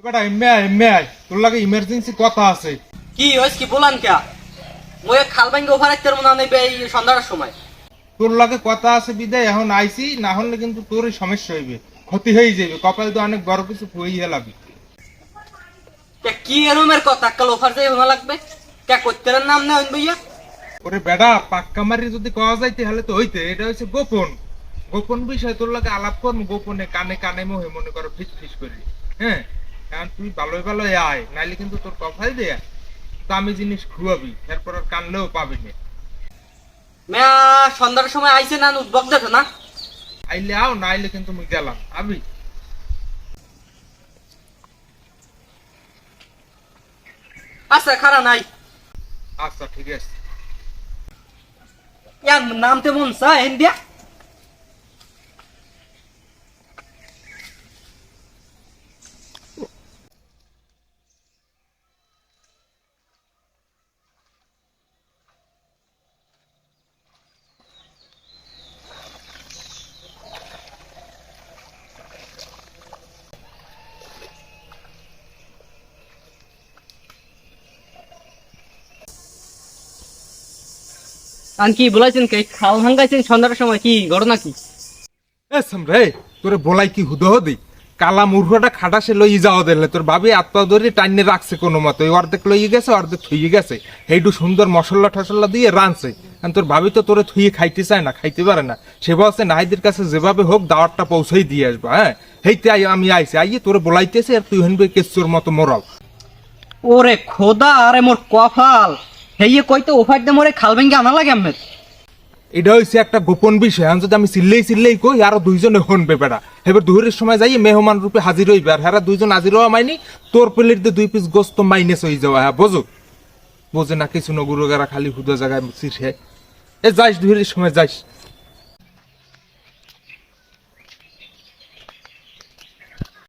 এবার এমএ আয় এমএ আয় তোর লাগে ইমার্জেন্সি কথা আছে। কি হয়েছে কি বলান কে? মই খাল ভাঙ্গে ওভার মনে নেবে এই সন্ধ্যার সময়। তোর লাগে কথা আছে বিদায় এখন না হলে কিন্তু তোরই সমস্যা হইবে ক্ষতি হয়ে যাবে কপাল তো অনেক বড় কিছু হয়ে হেলাবি কি এরমের কথা? কাল ওভার যাই হোনা লাগবে। কে করতে নাম না ভাইয়া? ওরে বেড়া পাক্কা মারি যদি কওয়া যাইতে হলে তো হইতে এটা হচ্ছে গোপন। গোপন বিষয় তোর লাগে আলাপ করব গোপনে কানে কানে মোহে মনে করো ফিস ফিস করি হ্যাঁ? কারণ তুই ভালোই ভালোই আয় নাইলে কিন্তু তোর কথাই দেয়া। দামি জিনিস খুয়াবি এরপর আর কানলেও পাবি না। মেয়া সন্ধ্যার সময় আইছে না উদ্ভব দেখো না? আইলে আও না আইলে কিন্তু মুই গেলাম। আবি। আচ্ছা খারা নাই। আচ্ছা ঠিক আছে। ইয়ার নামতে মন চা এন আর কি বলেছেন কে? খাল ভাঙ্গাইছেন সন্ধ্যার সময় কি ঘটনা কি এ তোরে বলাই কি হুদ হদি? কালা মুরগাটা খাটাসে লই যাওয়া দিলে তোর ভাবি আত্মা ধরে টাইনে রাখছে কোনো মতে। অর্ধেক লই গেছে অর্ধেক থুই গেছে। এইটু সুন্দর মশলা টসলা দিয়ে রানছে আর তোর ভাবি তো তোরে থুয়ে খাইতে চায় না খাইতে পারে না। সে বলছে নাহিদের কাছে যেভাবে হোক দাওয়াতটা পৌঁছেই দিয়ে আসবা হ্যাঁ? হেইতে আই আমি আইছি। আইয়ে তোরে বলাইতেছে আর তুই হেনবে কেসুর মতো মরাও ওরে খোদা আরে মোর কফাল হেয়ে কইতে ওফার দে মরে খাল ভেঙ্গে আনা লাগে আমের এটা হইছে একটা গোপন বিষয়। এখন যদি আমি চিল্লেই চিল্লেই কই, আরও দুইজনে হনবে বেড়া এবার দুহরের সময় যাই মেহমান রূপে হাজির হইবে। আর হেরা দুইজন হাজির হওয়া মাইনি, তোর প্লেট দিয়ে দুই পিস গোস্ত মাইনেস হয়ে যাওয়া। হ্যাঁ বোঝো? বোঝে না কিছু নগুরো গারা খালি হুদা জায়গায় শীর্ষে এ যাইস দুহরের সময়, যাইস।